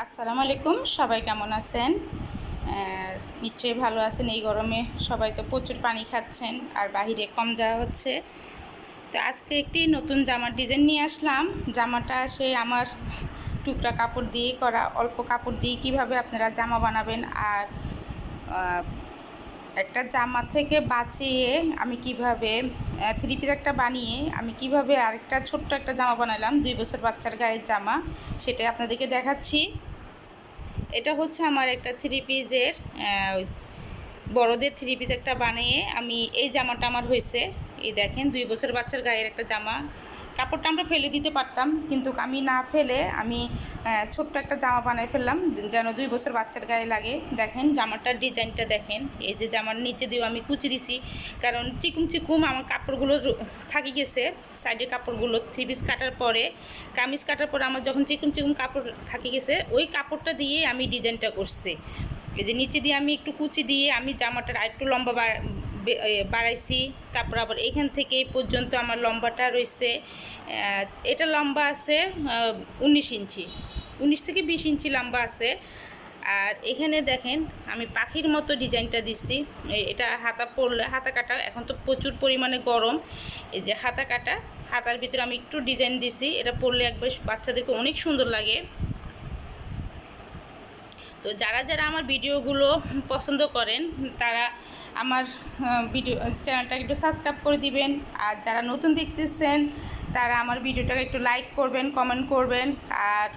আসসালামু আলাইকুম, সবাই কেমন আছেন? নিশ্চয়ই ভালো আছেন। এই গরমে সবাই তো প্রচুর পানি খাচ্ছেন আর বাহিরে কম যাওয়া হচ্ছে। তো আজকে একটি নতুন জামার ডিজাইন নিয়ে আসলাম। জামাটা সে আমার টুকরা কাপড় দিয়ে করা, অল্প কাপড় দিয়ে কীভাবে আপনারা জামা বানাবেন আর একটা জামা থেকে বাঁচিয়ে আমি কীভাবে থ্রি পিস একটা বানিয়ে আমি কীভাবে আরেকটা ছোট্ট একটা জামা বানালাম, দুই বছর বাচ্চার গায়ের জামা, সেটাই আপনাদেরকে দেখাচ্ছি। এটা হচ্ছে আমার একটা থ্রি পিসের বড়দের থ্রি পিস একটা বানিয়ে আমি এই জামাটা আমার হয়েছে। এই দেখেন, দুই বছর বাচ্চার গায়ের একটা জামা। কাপড়টা আমরা ফেলে দিতে পারতাম, কিন্তু আমি না ফেলে আমি ছোট্ট একটা জামা বানিয়ে ফেললাম, যেন দুই বছর বাচ্চার গায়ে লাগে। দেখেন জামাটার ডিজাইনটা দেখেন, এই যে জামার নিচে দিয়েও আমি কুচি দিছি, কারণ চিকুম চিকুম আমার কাপড়গুলো থাকি গেছে, সাইডের কাপড়গুলো থ্রি পিস কাটার পরে, কামিজ কাটার পরে আমার যখন চিকুম চিকুম কাপড় থাকি গেছে, ওই কাপড়টা দিয়ে আমি ডিজাইনটা করছি। এই যে নিচে দিয়ে আমি একটু কুচি দিয়ে আমি জামাটার আরেকটু লম্বা বাড়াইছি। তারপর আবার এখান থেকে এই পর্যন্ত আমার লম্বাটা রয়েছে এটা লম্বা আছে উনিশ ইঞ্চি। উনিশ থেকে বিশ ইঞ্চি লম্বা আছে। আর এখানে দেখেন, আমি পাখির মতো ডিজাইনটা দিচ্ছি এটা হাতা পরলে হাতা কাটা এখন তো প্রচুর পরিমাণে গরম। এই যে হাতা কাটা, হাতার ভিতরে আমি একটু ডিজাইন দিছি। এটা পরলে একবার বাচ্চাদেরকে অনেক সুন্দর লাগে। তো যারা যারা আমার ভিডিওগুলো পছন্দ করেন, তারা আমার ভিডিও, চ্যানেলটাকে একটু সাবস্ক্রাইব করে দিবেন। আর যারা নতুন দেখতেছেন, তারা আমার ভিডিওটাকে একটু লাইক করবেন কমেন্ট করবেন। আর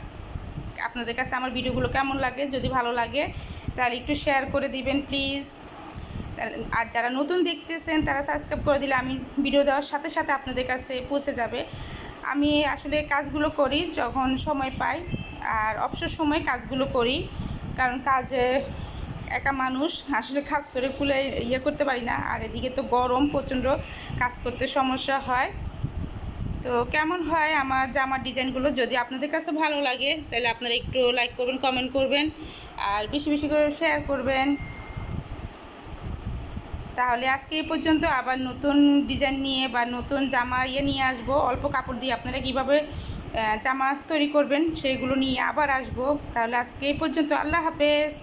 আপনাদের কাছে আমার ভিডিওগুলো কেমন লাগে, যদি ভালো লাগে, তাহলে একটু শেয়ার করে দিবেন প্লিজ আর যারা নতুন দেখতেছেন, তারা সাবস্ক্রাইব করে দিলে আমি ভিডিও দেওয়ার সাথে সাথে আপনাদের কাছে পৌঁছে যাবে। আমি আসলে কাজগুলো করি, যখন সময় পাই। আর অবসর সময় কাজগুলো করি। কারণ কাজে একা মানুষ, আসলে কাজ করে খুলে ইয়ে করতে পারি না। আর এদিকে তো গরম, প্রচণ্ড কাজ করতে সমস্যা হয়। তো কেমন হয় আমার জামার ডিজাইনগুলো? যদি আপনাদের কাছে ভালো লাগে, তাহলে আপনারা একটু লাইক করবেন কমেন্ট করবেন। আর বেশি বেশি করে শেয়ার করবেন। তাহলে আজকে এই পর্যন্ত আবার নতুন ডিজাইন নিয়ে বা নতুন জামা ইয়ে নিয়ে আসব। অল্প কাপড় দিয়ে আপনারা কীভাবে জামা তৈরি করবেন সেইগুলো নিয়ে আবার আসব। তাহলে আজকে এই পর্যন্ত। আল্লাহ হাফেজ।